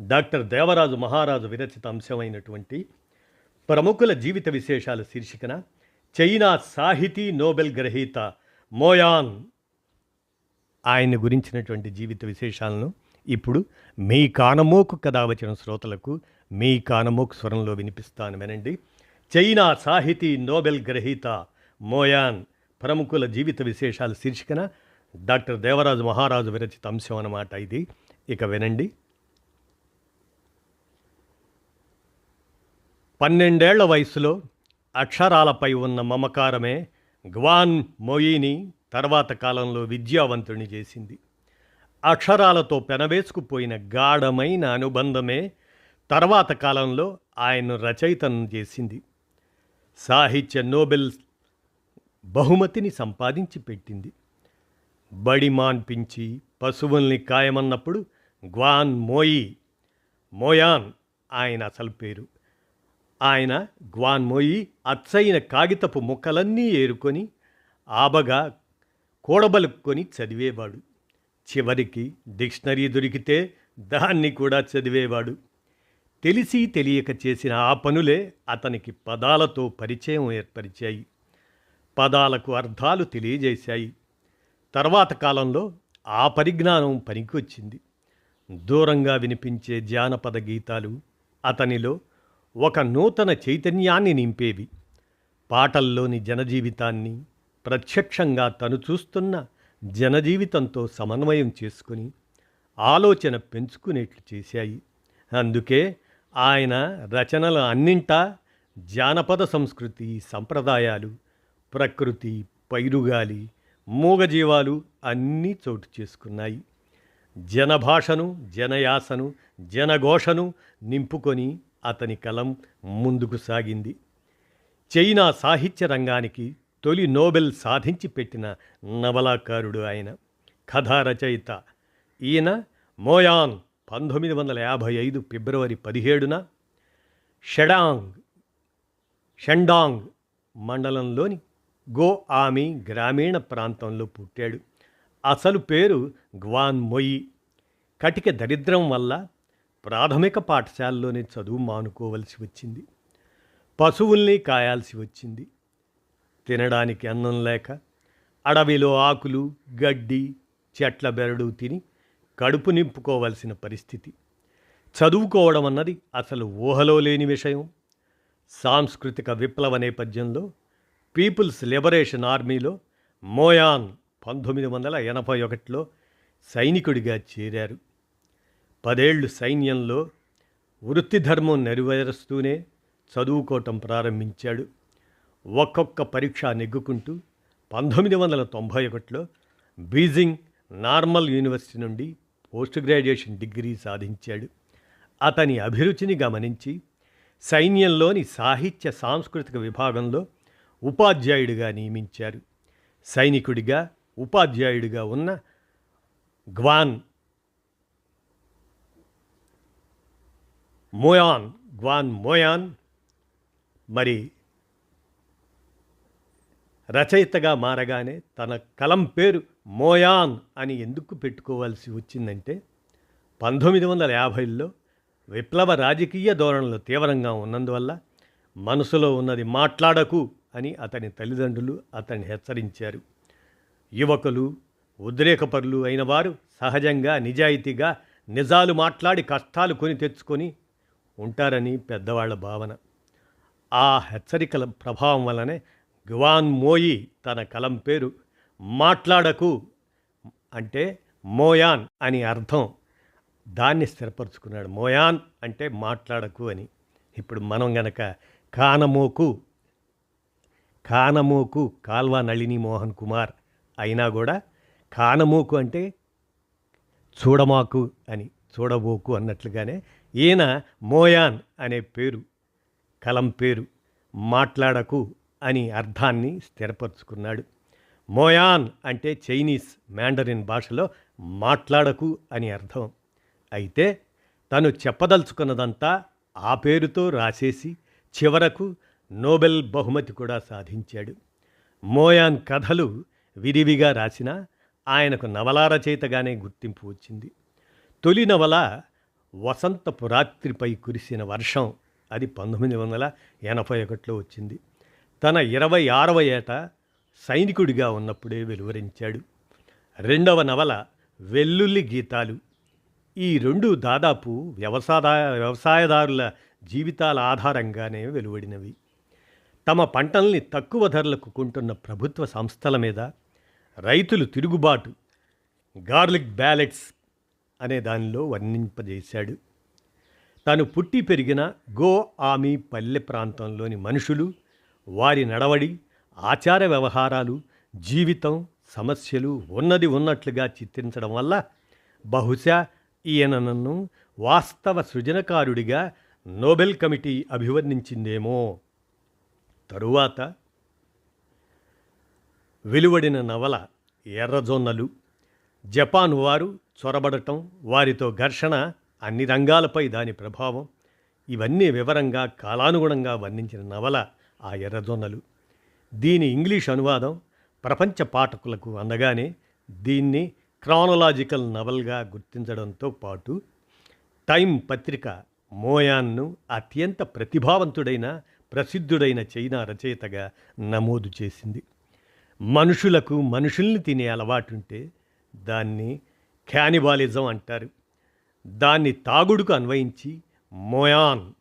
Doctor Devaraju మహారాజు విరచిత అంశమైనటువంటి ప్రముఖుల జీవిత విశేషాల శీర్షికన చైనా సాహితీ నోబెల్ గ్రహీత మోయాన్ ఆయన గురించినటువంటి జీవిత విశేషాలను ఇప్పుడు మీ కానమోకు కథ వచ్చిన శ్రోతలకు మీ కానమోకు స్వరంలో వినిపిస్తాను వినండి. చైనా సాహితీ నోబెల్ గ్రహీత మోయాన్ ప్రముఖుల జీవిత విశేషాల శీర్షికన డాక్టర్ దేవరాజు మహారాజు విరచిత అంశం అన్నమాట ఇది. ఇక వినండి. పన్నెండేళ్ళ వయసులో అక్షరాలపై ఉన్న మమకారమే గ్వాన్ మొయిని తర్వాత కాలంలో విద్యావంతుని చేసింది. అక్షరాలతో పెనవేసుకుపోయిన గాఢమైన అనుబంధమే తర్వాత కాలంలో ఆయన రచయితను చేసింది. సాహిత్య నోబెల్ బహుమతిని సంపాదించి పెట్టింది. బడి మాన్పించి పశువుల్ని కాయమన్నప్పుడు గ్వాన్ మోయి మోయాన్ ఆయన అసలు పేరు. ఆయన గ్వాన్మోయి అచ్చైన కాగితపు ముక్కలన్నీ ఏరుకొని ఆబగా కూడబలుక్కొని చదివేవాడు. చివరికి డిక్షనరీ దొరికితే దాన్ని కూడా చదివేవాడు. తెలిసి తెలియక చేసిన ఆ పనులే అతనికి పదాలతో పరిచయం ఏర్పరిచాయి. పదాలకు అర్థాలు తెలియజేశాయి. తర్వాత కాలంలో ఆ పరిజ్ఞానం పనికొచ్చింది. దూరంగా వినిపించే జానపద గీతాలు అతనిలో ఒక నూతన చైతన్యాన్ని నింపేవి. పాటల్లోని జనజీవితాన్ని ప్రత్యక్షంగా తను చూస్తున్న జనజీవితంతో సమన్వయం చేసుకుని ఆలోచన పెంచుకునేట్లు చేశాయి. అందుకే ఆయన రచనల అన్నింటా జానపద సంస్కృతి సంప్రదాయాలు ప్రకృతి పైరుగాలి మూగజీవాలు అన్నీ చోటు చేసుకున్నాయి. జనభాషను జనయాసను జనఘోషను నింపుకొని అతని కలం ముందుకు సాగింది. చైనా సాహిత్య రంగానికి తొలి నోబెల్ సాధించి పెట్టిన నవలాకారుడు ఆయన. కథా రచయిత. ఈయన మోయాన్ పంతొమ్మిది వందల యాభై ఐదు ఫిబ్రవరి పదిహేడున షెడాంగ్ షెండాంగ్ మండలంలోని గో ఆమి గ్రామీణ ప్రాంతంలో పుట్టాడు. అసలు పేరు గ్వాన్ మొయి కటిక దరిద్రం వల్ల ప్రాథమిక పాఠశాలలోనే చదువు మానుకోవలసి వచ్చింది. పశువుల్ని కాయాల్సి వచ్చింది. తినడానికి అన్నం లేక అడవిలో ఆకులు గడ్డి చెట్ల బెరడు తిని కడుపు నింపుకోవలసిన పరిస్థితి. చదువుకోవడం అన్నది అసలు ఊహలో లేని విషయం. సాంస్కృతిక విప్లవ నేపథ్యంలో పీపుల్స్ లిబరేషన్ ఆర్మీలో మోయాన్ పంతొమ్మిది వందల ఎనభై ఒకటిలో సైనికుడిగా చేరారు. పదేళ్ళు సైన్యంలో వృత్తి ధర్మం నెరవేరుస్తూనే చదువుకోవటం ప్రారంభించాడు. ఒక్కొక్క పరీక్ష నెగ్గుకుంటూ పంతొమ్మిది వందల తొంభై ఒకటిలో బీజింగ్ నార్మల్ యూనివర్సిటీ నుండి పోస్ట్ గ్రాడ్యుయేషన్ డిగ్రీ సాధించాడు. అతని అభిరుచిని గమనించి సైన్యంలోని సాహిత్య సాంస్కృతిక విభాగంలో ఉపాధ్యాయుడిగా నియమించారు. సైనికుడిగా ఉపాధ్యాయుడిగా ఉన్న గ్వాన్ మోయాన్ గ్వాన్ మోయాన్. మరి రచయితగా మారగానే తన కలం పేరు మోయాన్ అని ఎందుకు పెట్టుకోవాల్సి వచ్చిందంటే పంతొమ్మిది వందల యాభైలో విప్లవ రాజకీయ ధోరణులు తీవ్రంగా ఉన్నందువల్ల మనసులో ఉన్నది మాట్లాడకు అని అతని తల్లిదండ్రులు అతన్ని హెచ్చరించారు. యువకులు ఉద్రేకపరులు అయిన వారు సహజంగా నిజాయితీగా నిజాలు మాట్లాడి కష్టాలు కొని తెచ్చుకొని ఉంటారని పెద్దవాళ్ళ భావన. ఆ హెచ్చరికల ప్రభావం వల్లనే గ్వాన్ మోయి తన కలం పేరు మాట్లాడకు అంటే మోయాన్ అని అర్థం. దాన్ని స్థిరపరుచుకున్నాడు. మోయాన్ అంటే మాట్లాడకు అని. ఇప్పుడు మనం గనక కానమోకు కానమోకు కాల్వా నళిని మోహన్ కుమార్ అయినా కూడా కానమోకు అంటే చూడమాకు అని చూడబోకు అన్నట్లుగానే ఈయన మోయాన్ అనే పేరు కలం పేరు మాట్లాడకు అని అర్థాన్ని స్థిరపరుచుకున్నాడు. మోయాన్ అంటే చైనీస్ మ్యాండరిన్ భాషలో మాట్లాడకు అని అర్థం. అయితే తను చెప్పదలుచుకున్నదంతా ఆ పేరుతో రాసేసి చివరకు నోబెల్ బహుమతి కూడా సాధించాడు. మోయాన్ కథలు విరివిగా రాసినా ఆయనకు నవలా రచయితగానే గుర్తింపు వచ్చింది. తొలి నవల వసంతపు రాత్రిపై కురిసిన వర్షం. అది పంతొమ్మిది వందల ఎనభై ఒకటిలో వచ్చింది. తన ఇరవై ఆరవ ఏట సైనికుడిగా ఉన్నప్పుడే వెలువరించాడు. రెండవ నవల వెల్లుల్లి గీతాలు. ఈ రెండు దాదాపు వ్యవసాయ వ్యవసాయదారుల జీవితాల ఆధారంగానే వెలువడినవి. తమ పంటల్ని తక్కువ ధరలకు కొంటున్న ప్రభుత్వ సంస్థల మీద రైతులు తిరుగుబాటు. గార్లిక్ బ్యాలెట్స్ అనే దానిలో వర్ణింపజేశాడు. తాను పుట్టి పెరిగిన గో ఆమి పల్లె ప్రాంతంలోని మనుషులు వారి నడవడి ఆచార వ్యవహారాలు జీవితం సమస్యలు ఉన్నది ఉన్నట్లుగా చిత్రించడం వల్ల బహుశా ఈయన నన్ను వాస్తవ సృజనకారుడిగా నోబెల్ కమిటీ అభివర్ణించిందేమో. తరువాత వెలువడిన నవల ఎర్రజొన్నలు. జపాన్ వారు చొరబడటం వారితో ఘర్షణ అన్ని రంగాలపై దాని ప్రభావం ఇవన్నీ వివరంగా కాలానుగుణంగా వర్ణించిన నవల ఆ ఎర్రజొన్నలు. దీని ఇంగ్లీష్ అనువాదం ప్రపంచ పాఠకులకు అందగానే దీన్ని క్రానలాజికల్ నవల్గా గుర్తించడంతో పాటు టైం పత్రిక మోయాన్ను అత్యంత ప్రతిభావంతుడైన ప్రసిద్ధుడైన చైనా రచయితగా నమోదు చేసింది. మనుషులకు మనుషుల్ని తినే అలవాటుంటే దాన్ని క్యానిబాలిజం అంటారు. దాన్ని తాగుడుకు అన్వయించి మోయాన్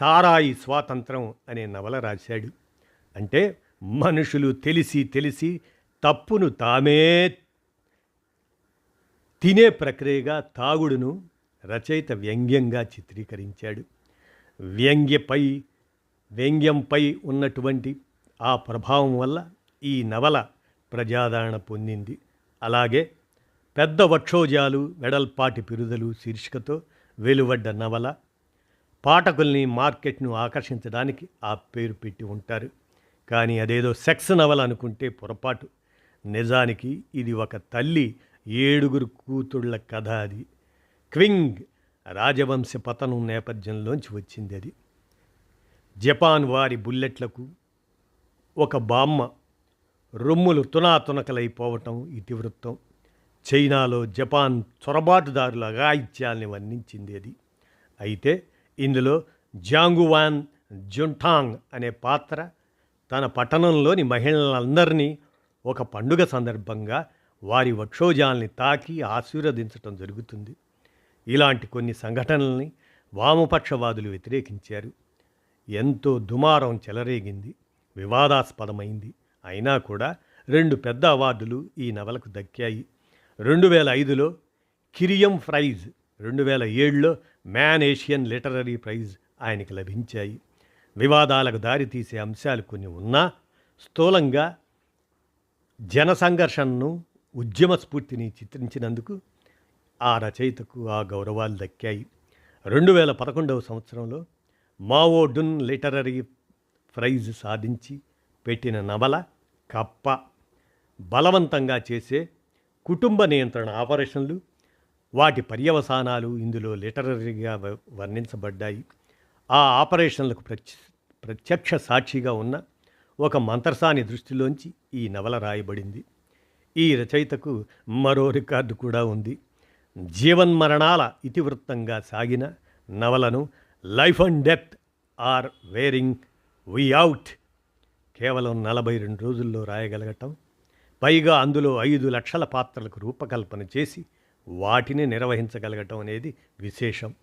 సారాయి స్వాతంత్రం అనే నవల రాశాడు. అంటే మనుషులు తెలిసి తెలిసి తప్పును తామే తినే ప్రక్రియగా తాగుడును రచయిత వ్యంగ్యంగా చిత్రీకరించాడు. వ్యంగ్యపై వ్యంగ్యంపై ఉన్నటువంటి ఆ ప్రభావం వల్ల ఈ నవల ప్రజాదరణ పొందింది. అలాగే పెద్ద వక్షోజాలు వెడల్పాటి పిరుదలు శీర్షికతో వెలువడ్డ నవల. పాఠకుల్ని మార్కెట్ను ఆకర్షించడానికి ఆ పేరు పెట్టి ఉంటారు. కానీ అదేదో సెక్స్ నవల అనుకుంటే పొరపాటు. నిజానికి ఇది ఒక తల్లి ఏడుగురు కూతుళ్ళ కథ అది. క్వింగ్ రాజవంశ పతనం నేపథ్యంలోంచి వచ్చింది అది. జపాన్ వారి బుల్లెట్లకు ఒక బామ్మ. రొమ్ములు తునాతునకలైపోవటం ఇతివృత్తం. చైనాలో జపాన్ చొరబాటుదారుల అఘాయిత్యాల్ని వర్ణించింది అది. అయితే ఇందులో జాంగువాన్ జుంఠాంగ్ అనే పాత్ర తన పట్టణంలోని మహిళలందరినీ ఒక పండుగ సందర్భంగా వారి వక్షోజాల్ని తాకి ఆశీర్వదించటం జరుగుతుంది. ఇలాంటి కొన్ని సంఘటనల్ని వామపక్షవాదులు వ్యతిరేకించారు. ఎంతో దుమారం చెలరేగింది. వివాదాస్పదమైంది. అయినా కూడా రెండు పెద్ద అవార్డులు ఈ నవలకు దక్కాయి. రెండు వేల ఐదులో కిరియం ప్రైజ్ రెండు వేల ఏడులో మ్యాన్ ఏషియన్ లిటరరీ ప్రైజ్ ఆయనకి లభించాయి. వివాదాలకు దారితీసే అంశాలు కొన్ని ఉన్నా స్థూలంగా జన సంఘర్షణను ఉద్యమ స్ఫూర్తిని చిత్రించినందుకు ఆ రచయితకు ఆ గౌరవాలు దక్కాయి. రెండు వేల పదకొండవ సంవత్సరంలో మావో డున్ లిటరరీ ప్రైజ్ సాధించి పెట్టిన నవల కప్ప బలవంతంగా చేసే కుటుంబ నియంత్రణ ఆపరేషన్లు వాటి పర్యవసానాలు ఇందులో లిటరరీగా వర్ణించబడ్డాయి. ఆ ఆపరేషన్లకు ప్రత్య ప్రత్యక్ష సాక్షిగా ఉన్న ఒక మంత్రసాని దృష్టిలోంచి ఈ నవల రాయబడింది. ఈ రచయితకు మరో రికార్డు కూడా ఉంది. జీవన్మరణాల ఇతివృత్తంగా సాగిన నవలను life and death are wearing me out కేవలం నలభై రెండు రోజుల్లో రాయగలగటం పైగా అందులో ఐదు లక్షల పాత్రలకు రూపకల్పన చేసి వాటిని నిర్వహించగలగటం అనేది విశేషం.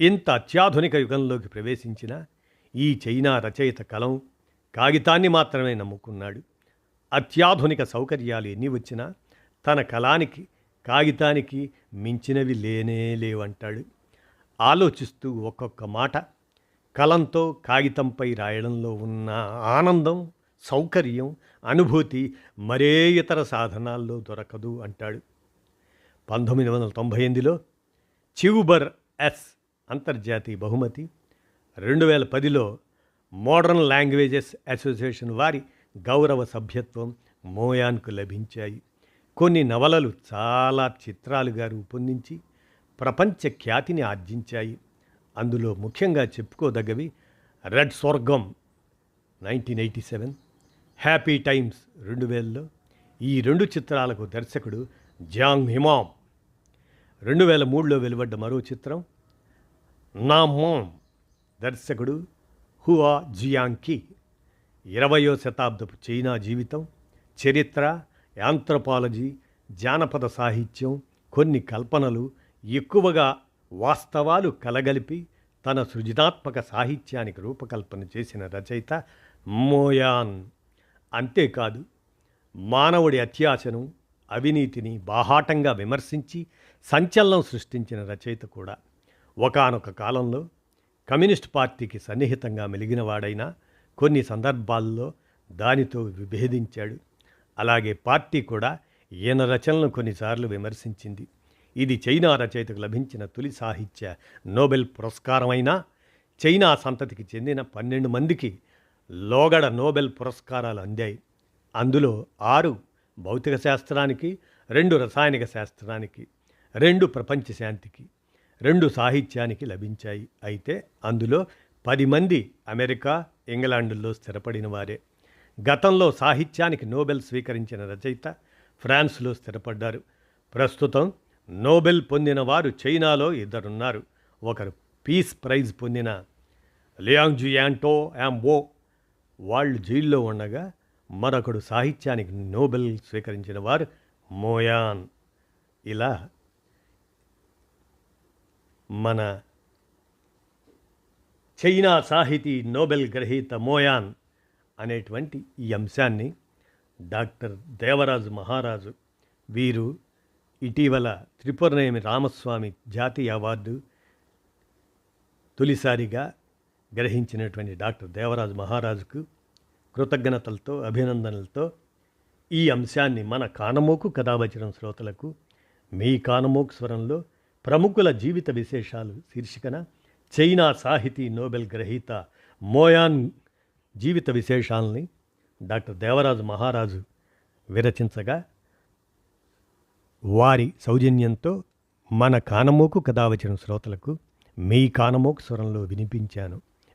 ఇంత అత్యాధునిక యుగంలోకి ప్రవేశించిన ఈ చైనా రచయిత కలం కాగితాన్ని మాత్రమే నమ్ముకున్నాడు. అత్యాధునిక సౌకర్యాలు ఎన్ని వచ్చినా తన కళానికి కాగితానికి మించినవి లేనే లేవంటాడు. ఆలోచిస్తూ ఒక్కొక్క మాట కలంతో కాగితంపై రాయడంలో ఉన్న ఆనందం సౌకర్యం అనుభూతి మరే ఇతర సాధనాల్లో దొరకదు అంటాడు. పంతొమ్మిది వందల తొంభై ఎనిమిదిలో చివుబర్ ఎస్ అంతర్జాతీయ బహుమతి రెండు వేల పదిలో మోడర్న్ లాంగ్వేజెస్ అసోసియేషన్ వారి గౌరవ సభ్యత్వం మోయాన్కు లభించాయి. కొన్ని నవలలు చాలా చిత్రాలుగా రూపొందించి ప్రపంచ ఖ్యాతిని ఆర్జించాయి. అందులో ముఖ్యంగా చెప్పుకోదగ్గవి రెడ్ స్వర్గం nineteen eighty seven happy times రెండు వేలలో ఈ రెండు చిత్రాలకు దర్శకుడు జాంగ్ హిమామ్. రెండు వేల మూడులో వెలువడ్డ మరో చిత్రం నా మామ్. దర్శకుడు హువా జియాంకి ఇరవయో శతాబ్దపు చైనా జీవితం చరిత్ర యాంథ్రపాలజీ జానపద సాహిత్యం కొన్ని కల్పనలు ఎక్కువగా వాస్తవాలు కలగలిపి తన సృజనాత్మక సాహిత్యానికి రూపకల్పన చేసిన రచయిత మోయాన్. అంతేకాదు మానవుడి అత్యాశను అవినీతిని బాహాటంగా విమర్శించి సంచలనం సృష్టించిన రచయిత కూడా ఒకానొక కాలంలో కమ్యూనిస్ట్ పార్టీకి సన్నిహితంగా మెలిగినవాడైనా కొన్ని సందర్భాల్లో దానితో విభేదించాడు. అలాగే పార్టీ కూడా ఈయన రచనలను కొన్నిసార్లు విమర్శించింది. ఇది చైనా రచయితకు లభించిన తొలి సాహిత్య నోబెల్ పురస్కారమైనా చైనా సంతతికి చెందిన పన్నెండు మందికి లోగడ నోబెల్ పురస్కారాలు అందాయి. అందులో ఆరు భౌతిక శాస్త్రానికి రెండు రసాయనిక శాస్త్రానికి రెండు ప్రపంచ శాంతికి రెండు సాహిత్యానికి లభించాయి. అయితే అందులో పది మంది అమెరికా ఇంగ్లాండుల్లో స్థిరపడిన వారే. గతంలో సాహిత్యానికి నోబెల్ స్వీకరించిన రచయిత ఫ్రాన్స్లో స్థిరపడ్డారు. ప్రస్తుతం నోబెల్ పొందిన వారు చైనాలో ఇద్దరున్నారు. ఒకరు పీస్ ప్రైజ్ పొందిన లియాంగ్ యాంటో యాంబో వాళ్ళు జైల్లో ఉండగా మరొకడు సాహిత్యానికి నోబెల్ స్వీకరించిన వారు మోయాన్. ఇలా మన చైనా సాహితీ నోబెల్ గ్రహీత మోయాన్ అనేటువంటి ఈ అంశాన్ని డాక్టర్ దేవరాజు మహారాజు వీరు ఇటీవల త్రిపురనేమి రామస్వామి జాతీయ అవార్డు తొలిసారిగా గ్రహించినటువంటి డాక్టర్ దేవరాజు మహారాజుకు కృతజ్ఞతలతో అభినందనలతో ఈ అంశాన్ని మన కానమోకు కథావచనం శ్రోతలకు మీ కానమోకు స్వరంలో ప్రముఖుల జీవిత విశేషాలు శీర్షికన చైనా సాహితీ నోబెల్ గ్రహీత మోయాన్ జీవిత విశేషాలని డాక్టర్ దేవరాజు మహారాజు విరచించగా వారి సౌజన్యంతో మన కానమోకు కథావచనం శ్రోతలకు మీ కానమోకు స్వరంలో వినిపించాను.